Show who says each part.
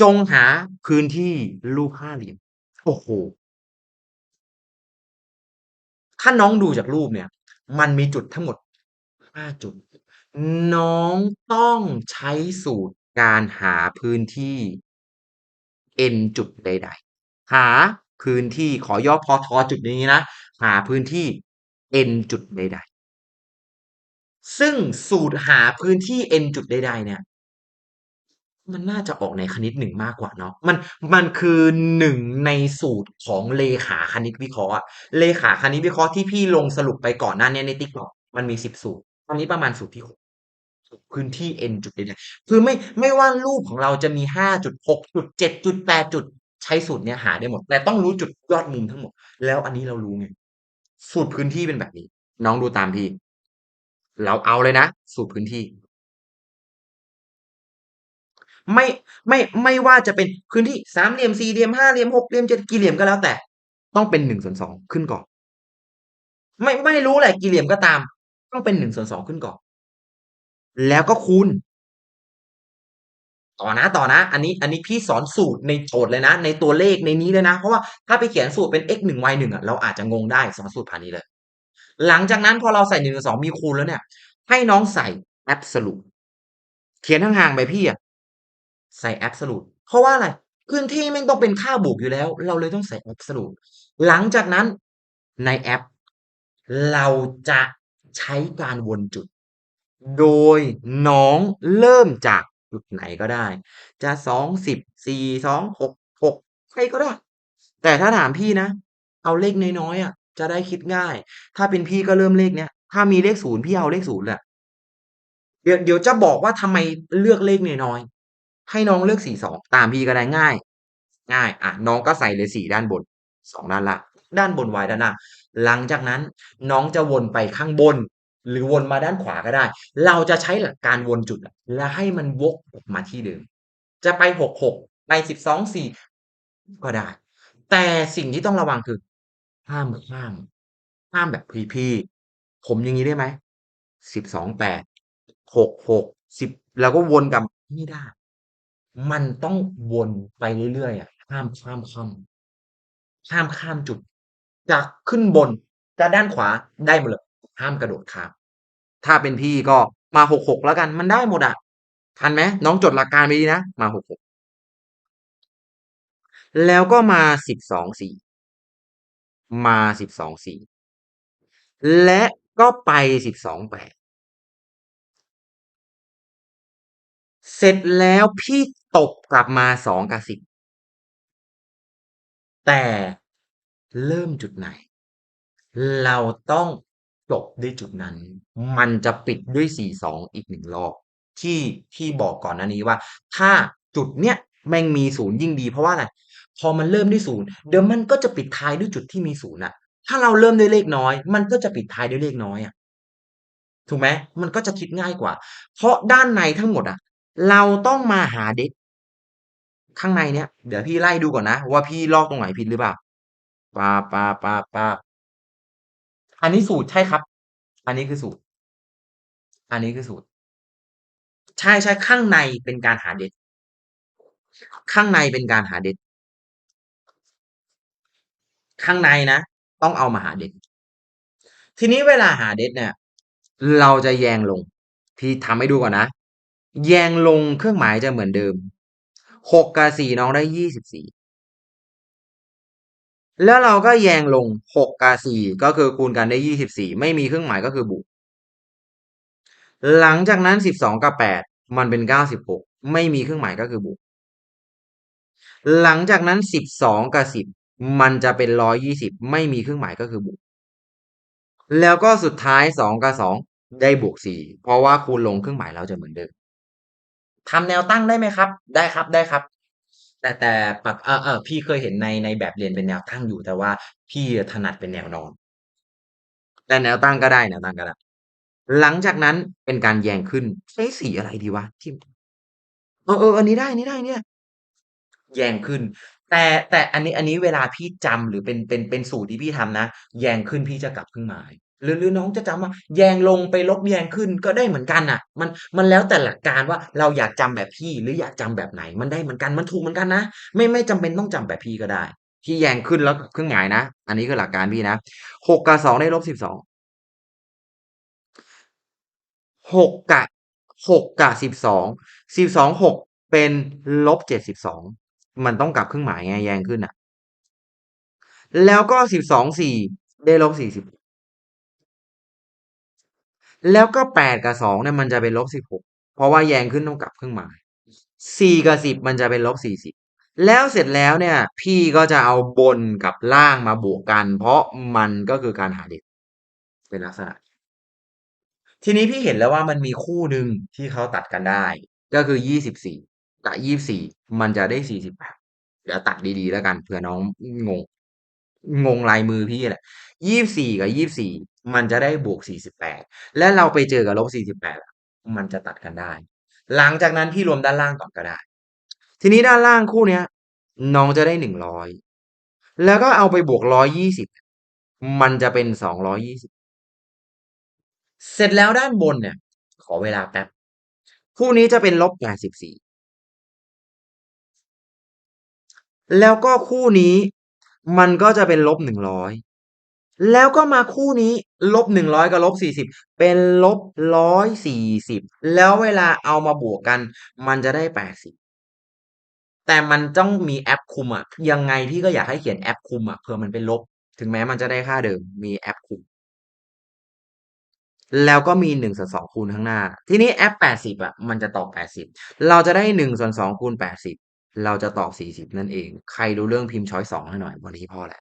Speaker 1: จงหาพื้นที่รูปห้าเหลี่ยม โอ้โฮถ้าน้องดูจากรูปเนี่ย มันมีจุดทั้งหมด5จุด น้องต้องใช้สูตรการหาพื้นที่ n จุดใด ๆ หาพื้นที่ขอย่อพอทอจุดนี้นะ หาพื้นที่ n จุดใด ๆ ซึ่งสูตรหาพื้นที่ n จุดใด ๆ เนี่ย มันน่าจะออกในคณิต1มากกว่าเนาะมันมันคือ1ในสูตรของเลขาคณิตวิเคราะห์อะเลขาคณิตวิเคราะห์ที่พี่ลงสรุปไปก่อนหน้าเนี้ยใน TikTok มันมี10สูตรตอนนี้ประมาณสูตรที่6พื้นที่ n จุดใดๆคือไม่ไม่ว่ารูปของเราจะมี5จุด6จุด7จุด8จุดใช้สูตรเนี้ยหาได้หมด แต่ต้องรู้จุดยอดมุมทั้งหมด แล้วอันนี้เรารู้ไงสูตรพื้นที่เป็นแบบนี้ น้องดูตามพี่ เราเอาเลยนะ สูตรพื้นที่ ไม่ไม่ไม่ว่าจะเป็นพื้นที่สามเหลี่ยมสี่เหลี่ยมห้าเหลี่ยมหกเหลี่ยม7กี่เหลี่ยมก็แล้วแต่ ต้องเป็น1/2ขึ้นก่อน ไม่ไม่รู้แหละกี่เหลี่ยมก็ตาม ต้องเป็น1/2ขึ้นก่อน แล้วก็คูณต่อนะต่อนะ อันนี้อันนี้พี่สอนสูตรในโจทย์เลยนะ ในตัวเลขในนี้เลยนะ เพราะว่าถ้าไปเขียนสูตรเป็น x 1 y 1อะเราอาจจะงงได้สอนสูตรผ่านนี้เลย หลังจากนั้นพอเราใส่1/2มีคูณแล้วเนี่ย ให้น้องใส่แอบโซลูตเขียนห่างๆไปพี่อะ ใส่แอบโซลูตรเพราะว่าอะไรพื้นที่แม่ต้องเป็นค่าบวกอยู่แล้ว เราเลยต้องใส่แอบโซลูตรหลังจากนั้นในแอป เราจะใช้การวนจุด โดยน้องเริ่มจากจุดไหนก็ได้ จะ2 10 4 2 6 6ใครก็ได้ แต่ถ้าถามพี่นะ เอาเลขน้อยๆอะจะได้คิดง่าย ถ้าเป็นพี่ก็เริ่มเลขเนี้ย ถ้ามีเลข0พี่เอาเลข0แหละเดี๋ยวเดี๋ยวจะบอกว่าทำไมเลือกเลขน้อย ให้น้องเลือก4 2ตามพี่ก็ได้ง่าย ง่ายอะน้องก็ใส่เลย4ด้านบน2ด้านล่างด้านบน y ด้านล่าหลังจากนั้นน้องจะวนไปข้างบน หรือวนมาด้านขวาก็ได้ เราจะใช้หลักการวนจุด แล้วให้มันวกมาที่เดิม จะไป6 6ไป12 4ก็ได้ แต่สิ่งที่ต้องระวังคือ ห้ามข้ามห้ามแบบพี่ๆผมอย่างงี้ได้ไหม12 8 6 6 10แล้วก็วนกลับไม่ได้ มันต้องวนไปเรื่อยๆอะห้ามข้ามค่อมห้ามข้ามจุดจะขึ้นบนจะด้านขวาได้หมดเลยห้ามกระโดดข้าม ถ้าเป็นพี่ก็มา6 6แล้วกันมันได้หมดอะทันไหมน้องจดหลักการไว้ดีนะ มา6 6แล้วก็มา12 4มา12 4และก็ไป12 8เสร็จแล้วพี่ ตบกลับมา2กับ10แต่เริ่มจุดไหน เราต้องจบด้วยจุดนั้น มันจะปิดด้วย4 2อีก1รอบที่พี่บอกก่อนหน้านี้ว่า ถ้าจุดเนี้ยแม่งมี0ยิ่งดีเพราะว่าอะไรพอมันเริ่มด้วย0เดี๋ยวมันก็จะปิดท้ายด้วยจุดที่มี0อะถ้าเราเริ่มด้วยเลขน้อย มันก็จะปิดท้ายด้วยเลขน้อยอะถูกไหมมันก็จะคิดง่ายกว่า เพราะด้านในทั้งหมดอะเราต้องมาหาเด็ก ข้างในเนี้ยเดี๋ยวพี่ไล่ดูก่อนนะว่าพี่ลอกตรงไหนผิดหรือเปล่าป๊าบๆๆๆอันนี้สูตรใช่ครับ อันนี้คือสูตร อันนี้คือสูตร ใช่ๆข้างในเป็นการหาเด็กข้างในเป็นการหาเด็กข้างในนะต้องเอามาหาเด็กทีนี้เวลาหาเด็กเนี่ย เราจะแยงลง พี่ทำให้ดูก่อนนะ แยงลงเครื่องหมายจะเหมือนเดิม 6กับ4น้องได้24แล้วเราก็แยงลง6กับ4ก็คือคูณกันได้24ไม่มีเครื่องหมายก็คือบวกหลังจากนั้น12กับ8มันเป็น96ไม่มีเครื่องหมายก็คือบวกหลังจากนั้น12กับ10มันจะเป็น120ไม่มีเครื่องหมายก็คือบวกแล้วก็สุดท้าย2กับ2ได้บวก4เพราะว่าคูณลงเครื่องหมายแล้วจะเหมือนเดิม ทำแนวตั้งได้ไหมครับ?ได้ครับๆแต่แต่ปรับเออๆพี่เคยเห็นในในแบบเรียนเป็นแนวตั้งอยู่แต่ว่า พี่ถนัดเป็นแนวนอน แต่แนวตั้งก็ได้แนวตั้งก็ได้หลังจากนั้นเป็นการแยงขึ้นใช้สีอะไรดีวะ?ที่เออๆอันนี้ได้ๆเนี่ยแยงขึ้น แต่แต่อันนี้อันนี้เวลาพี่จำหรือเป็นเป็นเป็นสูตรที่พี่ทำนะแยงขึ้นพี่จะกลับเครื่องหมาย หรือหรือน้องจะจำว่าแยงลงไปลบแยงขึ้นก็ได้เหมือนกันน่ะ มันมันแล้วแต่หลักการว่าเราอยากจำแบบพี่หรืออยากจำแบบไหน มันได้เหมือนกันมันถูกเหมือนกันนะไม่ไม่จำเป็นต้องจำแบบพี่ก็ได้พี่แยงขึ้นแล้วเครื่องหมายนะ อันนี้คือหลักการพี่นะ6กับ2ได้ -12 6กับ6กับ12 12 6เป็น -72 มันต้องกลับเครื่องหมายไงแยงขึ้นน่ะ แล้วก็12 4ได้ -40 แล้วก็8กับ2เนี่ยมันจะเป็น -16 เพราะว่าแยงขึ้นต้องกลับเครื่องหมาย4กับ10มันจะเป็น -40 แล้วเสร็จแล้วเนี่ย พี่ก็จะเอาบนกับล่างมาบวกกัน เพราะมันก็คือการหาเด็กเป็นลักษณะ ทีนี้พี่เห็นแล้วว่ามันมีคู่หนึ่งที่เขาตัดกันได้ ก็คือ24กับ24มันจะได้48เดี๋ยวตัดดีๆแล้วกันเผื่อน้องงง งงลายมือพี่แหละ24กับ24 มันจะได้บวก 48 และเราไปเจอกับลบ -48 มันจะตัดกันได้ หลังจากนั้นพี่รวมด้านล่างก่อนก็ได้ ทีนี้ด้านล่างคู่เนี้ย น้องจะได้ 100 แล้วก็เอาไปบวก 120 มันจะเป็น 220 เสร็จแล้วด้านบนเนี่ย ขอเวลาแป๊บ คู่นี้จะเป็นลบ -84 แล้วก็คู่นี้มันก็จะเป็นลบ -100 แล้วก็มาคู่นี้ -100 กับ -40 เป็น -140 แล้วเวลาเอามาบวกกัน มันจะได้80แต่มันต้องมีแอปคุมอะยังไงพี่ก็อยากให้เขียนแอปคุมอะเผื่อมันเป็นลบ ถึงแม้มันจะได้ค่าเดิมมีแอปคุม แล้วก็มี1/2คูณข้างหน้า ทีนี้แอป80อะมันจะตอบ80เราจะได้1/2คูณ80เราจะตอบ40นั่นเอง ใครรู้เรื่องพิมพ์ชอยซ์2ให้หน่อยวันนี้พอแหล้ว